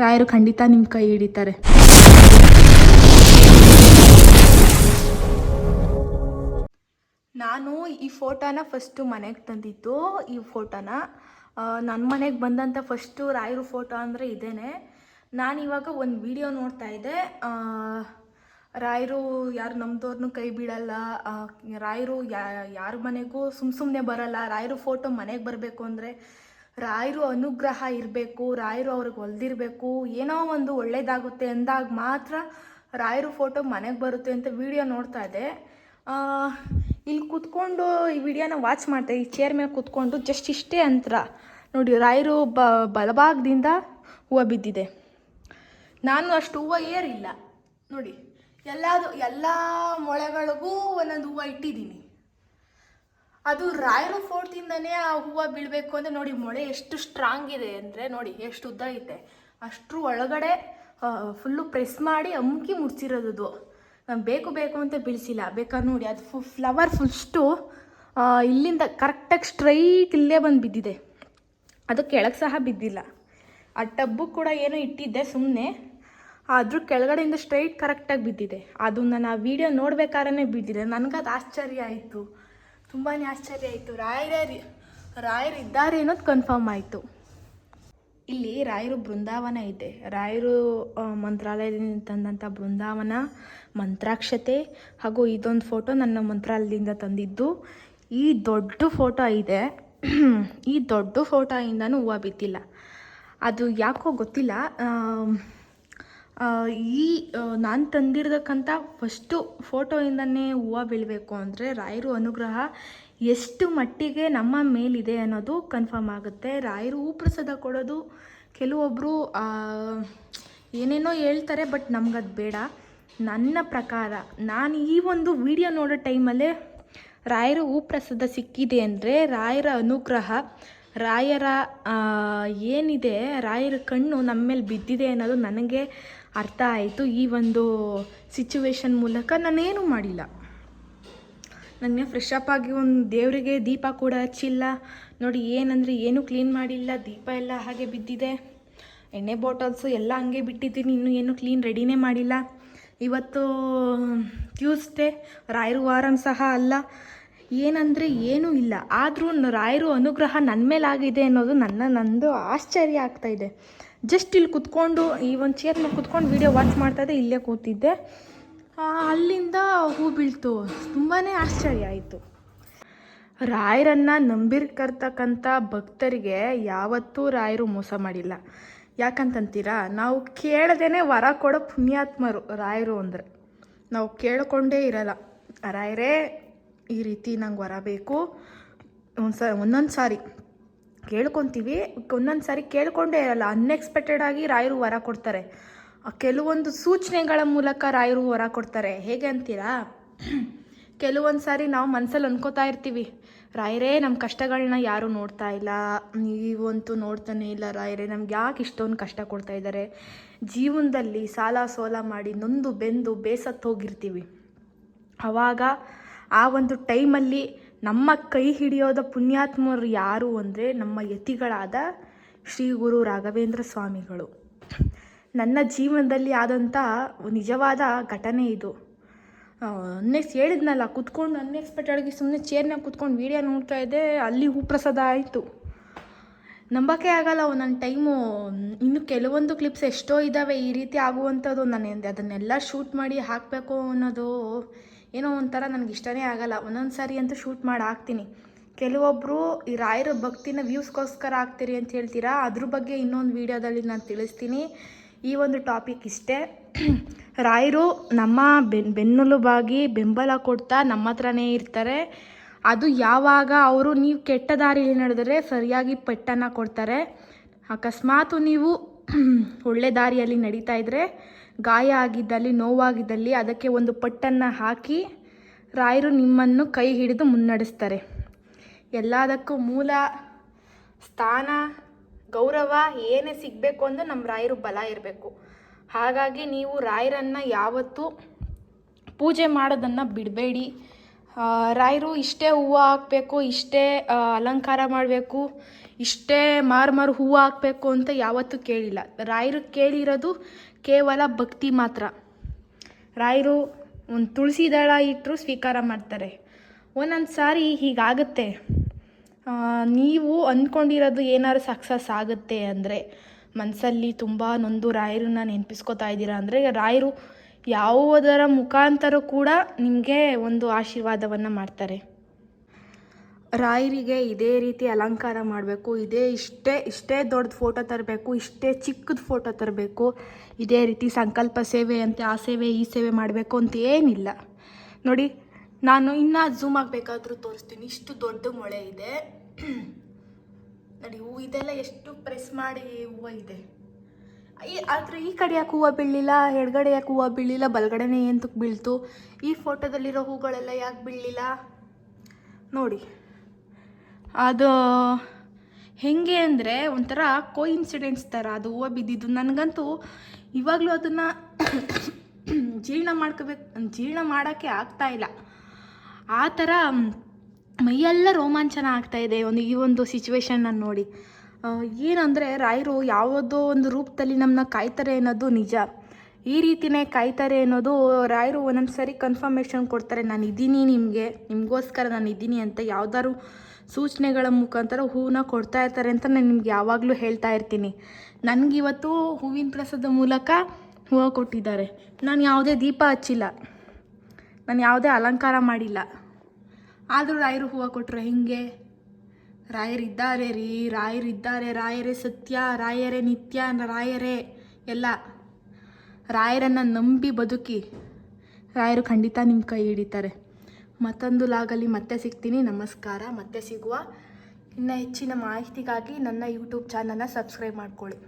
ರಾಯರು ಖಂಡಿತ ನಿಮ್ಮ ಕೈ ಹಿಡಿತಾರೆ. ನಾನು ಈ ಫೋಟೋನ ಫಸ್ಟು ಮನೆಗೆ ತಂದಿದ್ದು, ಈ ಫೋಟೋನ ನನ್ನ ಮನೆಗೆ ಬಂದಂಥ ಫಸ್ಟು ರಾಯರು ಫೋಟೋ ಅಂದರೆ ಇದೇನೆ. ನಾನು ಇವಾಗ ಒಂದು ವಿಡಿಯೋ ನೋಡ್ತಾ ಇದ್ದೆ. ರಾಯರು ಯಾರು ನಮ್ಮದವ್ರನ್ನೂ ಕೈ ಬಿಡಲ್ಲ ರಾಯರು ಯಾರ ಮನೆಗೂ ಸುಮ್ಮ ಸುಮ್ಮನೆ ಬರಲ್ಲ, ರಾಯರು ಫೋಟೋ ಮನೆಗೆ ಬರಬೇಕು ಅಂದರೆ ರಾಯರು ಅನುಗ್ರಹ ಇರಬೇಕು, ರಾಯರು ಅವ್ರಿಗೆ ಹೊಲ್ದಿರಬೇಕು ಏನೋ ಒಂದು ಒಳ್ಳೇದಾಗುತ್ತೆ ಅಂದಾಗ ಮಾತ್ರ ರಾಯರು ಫೋಟೋ ಮನೆಗೆ ಬರುತ್ತೆ ಅಂತ ವಿಡಿಯೋ ನೋಡ್ತಾ ಇದ್ದೆ. ಇಲ್ಲಿ ಕೂತ್ಕೊಂಡು ಈ ವಿಡಿಯೋನ ವಾಚ್ ಮಾಡ್ತಾ, ಈ ಚೇರ್ ಮೇಲೆ ಕೂತ್ಕೊಂಡು ಜಸ್ಟ್ ಇಷ್ಟೇ ಅಂತರ. ನೋಡಿ, ರಾಯರು ಬ, ಬಲಭಾಗದಿಂದ ಹೂವು ಬಿದ್ದಿದೆ. ನಾನು ಅಷ್ಟು ಹೂವು ಏರಿಲ್ಲ. ನೋಡಿ, ಎಲ್ಲದು, ಎಲ್ಲ ಮೊಳೆಗಳಿಗೂ ಒಂದೊಂದು ಹೂವು ಇಟ್ಟಿದ್ದೀನಿ. ಅದು ರಾಯರು ಫೋರ್ಟಿಂದನೇ ಆ ಹೂವು ಬೀಳಬೇಕು ಅಂದರೆ ನೋಡಿ ಮೊಳೆ ಎಷ್ಟು ಸ್ಟ್ರಾಂಗ್ ಇದೆ ಅಂದರೆ ನೋಡಿ ಎಷ್ಟು ಉದ್ದ ಐತೆ. ಅಷ್ಟು ಒಳಗಡೆ ಫುಲ್ಲು ಪ್ರೆಸ್ ಮಾಡಿ ಅಮುಕಿ ಮುಡ್ಸಿರೋದು ನಾನು ಬೇಕು ಬೇಕು ಅಂತ ಬೀಳಿಸಿಲ್ಲ. ಬೇಕಾದ್ರೆ ನೋಡಿ, ಅದು ಫು ಫ್ಲವರ್ ಫುಲ್ಸ್ಟು ಇಲ್ಲಿಂದ ಕರೆಕ್ಟಾಗಿ ಸ್ಟ್ರೈಟ್ ಇಲ್ಲೇ ಬಂದು ಬಿದ್ದಿದೆ. ಅದು ಕೆಳಗೆ ಸಹ ಬಿದ್ದಿಲ್ಲ. ಆ ಟಬ್ಬು ಕೂಡ ಏನೋ ಇಟ್ಟಿದ್ದೆ ಸುಮ್ಮನೆ ಅದ್ರ ಕೆಳಗಡೆಯಿಂದ ಸ್ಟ್ರೈಟ್ ಕರೆಕ್ಟಾಗಿ ಬಿದ್ದಿದೆ. ಅದು ನಾನು ಆ ವಿಡಿಯೋ ನೋಡ್ಬೇಕಾದ್ರೆ ಬಿದ್ದಿದೆ. ನನಗದು ಆಶ್ಚರ್ಯ ಆಯಿತು. ತುಂಬಾ ಆಶ್ಚರ್ಯ ಆಯಿತು. ರಾಯರ ರಾಯರು ಇದ್ದಾರೆ ಅನ್ನೋದು ಕನ್ಫರ್ಮ್ ಆಯಿತು. ಇಲ್ಲಿ ರಾಯರು ಬೃಂದಾವನ ಇದೆ. ರಾಯರು ಮಂತ್ರಾಲಯದಿಂದ ತಂದಂಥ ಬೃಂದಾವನ, ಮಂತ್ರಾಕ್ಷತೆ ಹಾಗೂ ಇದೊಂದು ಫೋಟೋ ನನ್ನ ಮಂತ್ರಾಲಯದಿಂದ ತಂದಿದ್ದು. ಈ ದೊಡ್ಡ ಫೋಟೋ ಇದೆ. ಈ ದೊಡ್ಡ ಫೋಟೋಯಿಂದನೂ ಹೂವು ಬಿದ್ದಿಲ್ಲ. ಅದು ಯಾಕೋ ಗೊತ್ತಿಲ್ಲ. ಈ ನಾನು ತಂದಿರತಕ್ಕಂಥ ಫಸ್ಟು ಫೋಟೋಯಿಂದನೇ ಹೂವು ಬೀಳಬೇಕು ಅಂದರೆ ರಾಯರು ಅನುಗ್ರಹ ಎಷ್ಟು ಮಟ್ಟಿಗೆ ನಮ್ಮ ಮೇಲಿದೆ ಅನ್ನೋದು ಕನ್ಫರ್ಮ್ ಆಗುತ್ತೆ. ರಾಯರು ಹೂ ಪ್ರಸಾದ ಕೊಡೋದು ಕೆಲವೊಬ್ಬರು ಏನೇನೋ ಹೇಳ್ತಾರೆ ಬಟ್ ನಮ್ಗದು ಬೇಡ. ನನ್ನ ಪ್ರಕಾರ, ನಾನು ಈ ಒಂದು ವಿಡಿಯೋ ನೋಡೋ ಟೈಮಲ್ಲೇ ರಾಯರ ಹೂ ಸಿಕ್ಕಿದೆ ಅಂದರೆ ರಾಯರ ಅನುಗ್ರಹ, ರಾಯರ ಏನಿದೆ, ರಾಯರ ಕಣ್ಣು ನಮ್ಮ ಮೇಲೆ ಬಿದ್ದಿದೆ ಅನ್ನೋದು ನನಗೆ ಅರ್ಥ ಆಯಿತು ಈ ಒಂದು ಸಿಚುವೇಶನ್ ಮೂಲಕ ನಾನೇನು ಮಾಡಿಲ್ಲ. ನನಗೆ ಫ್ರೆಶ್ ಅಪ್ ಆಗಿ ಒಂದು ದೇವರಿಗೆ ದೀಪ ಕೂಡ ಹಚ್ಚಿಲ್ಲ. ನೋಡಿ, ಏನಂದರೆ ಏನೂ ಕ್ಲೀನ್ ಮಾಡಿಲ್ಲ. ದೀಪ ಎಲ್ಲ ಹಾಗೆ ಬಿದ್ದಿದೆ. ಎಣ್ಣೆ ಬಾಟಲ್ಸು ಎಲ್ಲ ಹಂಗೆ ಬಿಟ್ಟಿದ್ದೀನಿ. ಇನ್ನೂ ಏನು ಕ್ಲೀನ್ ರೆಡಿನೇ ಮಾಡಿಲ್ಲ. ಇವತ್ತು ಟ್ಯೂಸ್ಡೇ ರಾಯರು ವಾರಂ ಸಹ ಅಲ್ಲ. ಏನಂದರೆ ಏನೂ ಇಲ್ಲ. ಆದರೂ ರಾಯರು ಅನುಗ್ರಹ ನನ್ನ ಮೇಲಾಗಿದೆ ಅನ್ನೋದು ನನ್ನ ನಂದು ಆಶ್ಚರ್ಯ ಆಗ್ತಾ ಇದೆ. ಜಸ್ಟ್ ಇಲ್ಲಿ ಕುತ್ಕೊಂಡು ಈ ಒಂದು ಚೇರ್ ಮೇಲೆ ಕುತ್ಕೊಂಡು ವೀಡಿಯೋ ವಾಚ್ ಮಾಡ್ತಾ ಇದ್ದೆ, ಇಲ್ಲೇ ಕೂತಿದ್ದೆ. ಅಲ್ಲಿಂದ ಹೂ ಬೀಳ್ತು. ತುಂಬಾ ಆಶ್ಚರ್ಯ ಆಯಿತು. ರಾಯರನ್ನು ನಂಬಿರ್ಕರ್ತಕ್ಕಂಥ ಭಕ್ತರಿಗೆ ಯಾವತ್ತೂ ರಾಯರು ಮೋಸ ಮಾಡಿಲ್ಲ. ಯಾಕಂತಂತೀರಾ? ನಾವು ಕೇಳದೇನೆ ವರ ಕೊಡೋ ಪುಣ್ಯಾತ್ಮರು ರಾಯರು ಅಂದರೆ. ನಾವು ಕೇಳಿಕೊಂಡೇ ಇರಲ್ಲ. ರಾಯರೇ, ಈ ರೀತಿ ನಂಗೆ ವರ ಬೇಕು. ಒಂದು ಸ ಒಂದೊಂದು ಸಾರಿ. ಕೇಳ್ಕೊತೀವಿ. ಒಂದೊಂದು ಸಾರಿ ಕೇಳ್ಕೊಂಡೇ ಇರಲ್ಲ. ಅನ್ಎಕ್ಸ್ಪೆಕ್ಟೆಡ್ ಆಗಿ ರಾಯರು ವರ ಕೊಡ್ತಾರೆ. ಕೆಲವೊಂದು ಸೂಚನೆಗಳ ಮೂಲಕ ರಾಯರು ವರ ಕೊಡ್ತಾರೆ. ಹೇಗೆ ಅಂತೀರಾ? ಕೆಲವೊಂದು ಸಾರಿ ನಾವು ಮನಸ್ಸಲ್ಲಿ ಅನ್ಕೋತಾ ಇರ್ತೀವಿ. ರಾಯರೇ ನಮ್ಮ ಕಷ್ಟಗಳನ್ನ ಯಾರೂ ನೋಡ್ತಾ ಇಲ್ಲ. ನೀವಂತೂ ನೋಡ್ತಾನೆ ಇಲ್ಲ ರಾಯರೇ. ನಮ್ಗೆ ಯಾಕೆ ಇಷ್ಟೊಂದು ಕಷ್ಟ ಕೊಡ್ತಾ ಇದ್ದಾರೆ ಜೀವನದಲ್ಲಿ ಸಾಲ ಸೋಲ ಮಾಡಿ ನೊಂದು ಬೆಂದು ಬೇಸತ್ತು ಹೋಗಿರ್ತೀವಿ ಆವಾಗ ಆ ಒಂದು ಟೈಮಲ್ಲಿ ನಮ್ಮ ಕೈ ಹಿಡಿಯೋದ ಪುಣ್ಯಾತ್ಮರು ಯಾರು ಅಂದರೆ ನಮ್ಮ ಯತಿಗಳಾದ ಶ್ರೀ ಗುರು ರಾಘವೇಂದ್ರ ಸ್ವಾಮಿಗಳು. ನನ್ನ ಜೀವನದಲ್ಲಿ ಆದಂಥ ನಿಜವಾದ ಘಟನೆ ಇದು. ನೆಕ್ಸ್ಟ್ ಹೇಳಿದ್ನಲ್ಲ, ಕುತ್ಕೊಂಡು ಅನ್ಎಕ್ಸ್ಪೆಕ್ಟೆಡ್ಗೆ ಸುಮ್ಮನೆ ಚೇರ್ನಾಗ ಕುತ್ಕೊಂಡು ವೀಡಿಯೋ ನೋಡ್ತಾ ಇದ್ದೆ, ಅಲ್ಲಿ ಹೂ ಪ್ರಸಾದ ಆಯಿತು. ನಂಬಕ್ಕೆ ಆಗಲ್ಲ ನನ್ನ ಟೈಮು ಇನ್ನು ಕೆಲವೊಂದು ಕ್ಲಿಪ್ಸ್ ಎಷ್ಟೋ ಇದ್ದಾವೆ ಈ ರೀತಿ ಆಗುವಂಥದ್ದು ನಾನು ಅದನ್ನೆಲ್ಲ ಶೂಟ್ ಮಾಡಿ ಹಾಕಬೇಕು ಅನ್ನೋದು ಏನೋ ಒಂಥರ ನನಗೆ ಇಷ್ಟನೇ ಆಗಲ್ಲ. ಒಂದೊಂದು ಸಾರಿ ಅಂತೂ ಶೂಟ್ ಮಾಡಿ ಹಾಕ್ತೀನಿ. ಕೆಲವೊಬ್ಬರು ಈ ರಾಯರ ಭಕ್ತಿನ ವ್ಯೂಸ್ಗೋಸ್ಕರ ಹಾಕ್ತೀರಿ ಅಂತ ಹೇಳ್ತೀರಾ? ಅದ್ರ ಬಗ್ಗೆ ಇನ್ನೊಂದು ವೀಡಿಯೋದಲ್ಲಿ ನಾನು ತಿಳಿಸ್ತೀನಿ. ಈ ಒಂದು ಟಾಪಿಕ್ ಇಷ್ಟೇ. ರಾಯರು ನಮ್ಮ ಬೆನ್, ಬೆನ್ನೆಲುಬಾಗಿ ಬೆಂಬಲ ಕೊಡ್ತಾ ನಮ್ಮ ಹತ್ರನೇ ಇರ್ತಾರೆ. ಅದು ಯಾವಾಗ ಅವರು ನೀವು ಕೆಟ್ಟ ದಾರಿಯಲ್ಲಿ ನಡೆದರೆ ಸರಿಯಾಗಿ ಪೆಟ್ಟನ್ನು ಕೊಡ್ತಾರೆ. ಅಕಸ್ಮಾತು ನೀವು ಒಳ್ಳೆ ದಾರಿಯಲ್ಲಿ ನಡೀತಾ ಇದ್ದರೆ ಗಾಯ ಆಗಿದ್ದಲ್ಲಿ, ನೋವಾಗಿದ್ದಲ್ಲಿ ಅದಕ್ಕೆ ಒಂದು ಪಟ್ಟನ್ನು ಹಾಕಿ ರಾಯರು ನಿಮ್ಮನ್ನು ಕೈ ಹಿಡಿದು ಮುನ್ನಡೆಸ್ತಾರೆ. ಎಲ್ಲದಕ್ಕೂ ಮೂಲ ಸ್ಥಾನ, ಗೌರವ ಏನೇ ಸಿಗಬೇಕು ಅಂದರೆ ನಮ್ಮ ರಾಯರು ಬಲ ಇರಬೇಕು. ಹಾಗಾಗಿ ನೀವು ರಾಯರನ್ನು ಯಾವತ್ತೂ ಪೂಜೆ ಮಾಡೋದನ್ನು ಬಿಡಬೇಡಿ. ರಾಯರು ಇಷ್ಟೇ ಹೂವು ಹಾಕಬೇಕು, ಇಷ್ಟೇ ಅಲಂಕಾರ ಮಾಡಬೇಕು ಇಷ್ಟೇ ಮಾರು ಮಾರು ಹೂವು ಹಾಕಬೇಕು ಅಂತ ಯಾವತ್ತೂ ಕೇಳಿಲ್ಲ. ರಾಯರು ಕೇಳಿರೋದು ಕೇವಲ ಭಕ್ತಿ ಮಾತ್ರ. ರಾಯರು ಒಂದು ತುಳಸಿ ದಳ ಇಟ್ಟರು ಸ್ವೀಕಾರ ಮಾಡ್ತಾರೆ. ಒಂದೊಂದು ಸಾರಿ ಹೀಗಾಗುತ್ತೆ. ನೀವು ಅಂದ್ಕೊಂಡಿರೋದು ಏನಾದ್ರು ಸಕ್ಸಸ್ ಆಗುತ್ತೆ ಅಂದರೆ ಮನಸ್ಸಲ್ಲಿ ತುಂಬ ನೊಂದು ರಾಯರನ್ನ ನೆನಪಿಸ್ಕೋತಾ ಇದ್ದೀರಾ ಅಂದರೆ ರಾಯರು ಯಾವುದರ ಮುಖಾಂತರ ಕೂಡ ನಿಮಗೆ ಒಂದು ಆಶೀರ್ವಾದವನ್ನು ಮಾಡ್ತಾರೆ. ರಾಯರಿಗೆ ಇದೇ ರೀತಿ ಅಲಂಕಾರ ಮಾಡಬೇಕು, ಇದೇ ಇಷ್ಟೇ ಇಷ್ಟೇ ದೊಡ್ಡ ಫೋಟೋ ತರಬೇಕು, ಇಷ್ಟೇ ಚಿಕ್ಕದ ಫೋಟೋ ತರಬೇಕು, ಇದೇ ರೀತಿ ಸಂಕಲ್ಪ ಸೇವೆ ಅಂತ, ಆ ಸೇವೆ, ಈ ಸೇವೆ ಮಾಡಬೇಕು ಅಂತ ಏನಿಲ್ಲ. ನೋಡಿ, ನಾನು ಇನ್ನೂ ಝೂಮ್ ಆಗಬೇಕಾದ್ರೂ ತೋರಿಸ್ತೀನಿ, ಇಷ್ಟು ದೊಡ್ಡ ಮೊಳೆ ಇದೆ. ನೋಡಿ ಹೂವು ಇದೆಲ್ಲ ಎಷ್ಟು ಪ್ರೆಸ್ ಮಾಡಿ ಹೂವು ಇದೆ. ಈ, ಆದರೆ ಈ ಕಡೆ ಯಾಕೆ ಹೂವು ಬೀಳಲಿಲ್ಲ, ಎಡಗಡೆ ಯಾಕೆ ಹೂವು ಬೀಳಲಿಲ್ಲ, ಬಲಗಡೆನೇ ಎಂತಕ್ಕೆ ಬೀಳ್ತು? ಈ ಫೋಟೋದಲ್ಲಿರೋ ಹೂಗಳೆಲ್ಲ ಯಾಕೆ ಬೀಳಲಿಲ್ಲ? ನೋಡಿ. ಅದು ಹೆಂಗೆ ಅಂದರೆ ಒಂಥರ ಕೋ ಇನ್ಸಿಡೆಂಟ್ಸ್ ಥರ, ಅದು ಹೂವು ಬಿದ್ದಿದ್ದು. ನನಗಂತೂ ಇವಾಗಲೂ ಅದನ್ನು ಜೀರ್ಣ ಮಾಡ್ಕೋಬೇಕು, ಜೀರ್ಣ ಮಾಡೋಕ್ಕೆ ಆಗ್ತಾ ಇಲ್ಲ. ಆ ಥರ ಮೈಯೆಲ್ಲ ರೋಮಾಂಚನ ಆಗ್ತಾ ಇದೆ ಒಂದು, ಈ ಒಂದು ಸಿಚುವೇಶನ್ನ ನೋಡಿ. ಏನಂದರೆ ರಾಯರು ಯಾವುದೋ ಒಂದು ರೂಪದಲ್ಲಿ ನಮ್ಮನ್ನ ಕಾಯ್ತಾರೆ ಅನ್ನೋದು ನಿಜ. ಈ ರೀತಿನೇ ಕಾಯ್ತಾರೆ ಅನ್ನೋದು ರಾಯರು ಒಂದೊಂದು ಸರಿ ಕನ್ಫರ್ಮೇಷನ್ ಕೊಡ್ತಾರೆ ನಾನು ಇದ್ದೀನಿ ನಿಮಗೆ, ನಿಮಗೋಸ್ಕರ ನಾನು ಇದ್ದೀನಿ ಅಂತ ಯಾವ್ದಾದ್ರು ಸೂಚನೆಗಳ ಮುಖಾಂತರ ಹೂವನ್ನ ಕೊಡ್ತಾ ಇರ್ತಾರೆ ಅಂತ ನಾನು ನಿಮ್ಗೆ ಯಾವಾಗಲೂ ಹೇಳ್ತಾ ಇರ್ತೀನಿ. ನನಗಿವತ್ತು ಹೂವಿನ ಪ್ರಸಾದ ಮೂಲಕ ಹೂವು ಕೊಟ್ಟಿದ್ದಾರೆ. ನಾನು ಯಾವುದೇ ದೀಪ ಹಚ್ಚಿಲ್ಲ. ನಾನು ಯಾವುದೇ ಅಲಂಕಾರ ಮಾಡಿಲ್ಲ. ಆದರೂ ರಾಯರು ಹೂವು ಕೊಟ್ಟರು ಹೇಗೆ? ರಾಯರಿದ್ದಾರೆ ರೀ, ರಾಯರಿದ್ದಾರೆ, ರಾಯರೇ ಸತ್ಯ, ರಾಯರೇ ನಿತ್ಯ, ರಾಯರೇ ಎಲ್ಲ. ರಾಯರನ್ನು ನಂಬಿ ಬದುಕಿ. ರಾಯರು ಖಂಡಿತ ನಿಮ್ಮ ಕೈ ಹಿಡಿತಾರೆ. ಮತ್ತೊಂದು ಲಾಗಲ್ಲಿ ಮತ್ತೆ ಸಿಗ್ತೀನಿ. ನಮಸ್ಕಾರ. ಮತ್ತೆ ಸಿಗುವ ಇನ್ನು ಹೆಚ್ಚಿನ ಮಾಹಿತಿಗಾಗಿ ನನ್ನ ಯೂಟ್ಯೂಬ್ ಚಾನಲನ್ನ ಸಬ್ಸ್ಕ್ರೈಬ್ ಮಾಡ್ಕೊಳ್ಳಿ.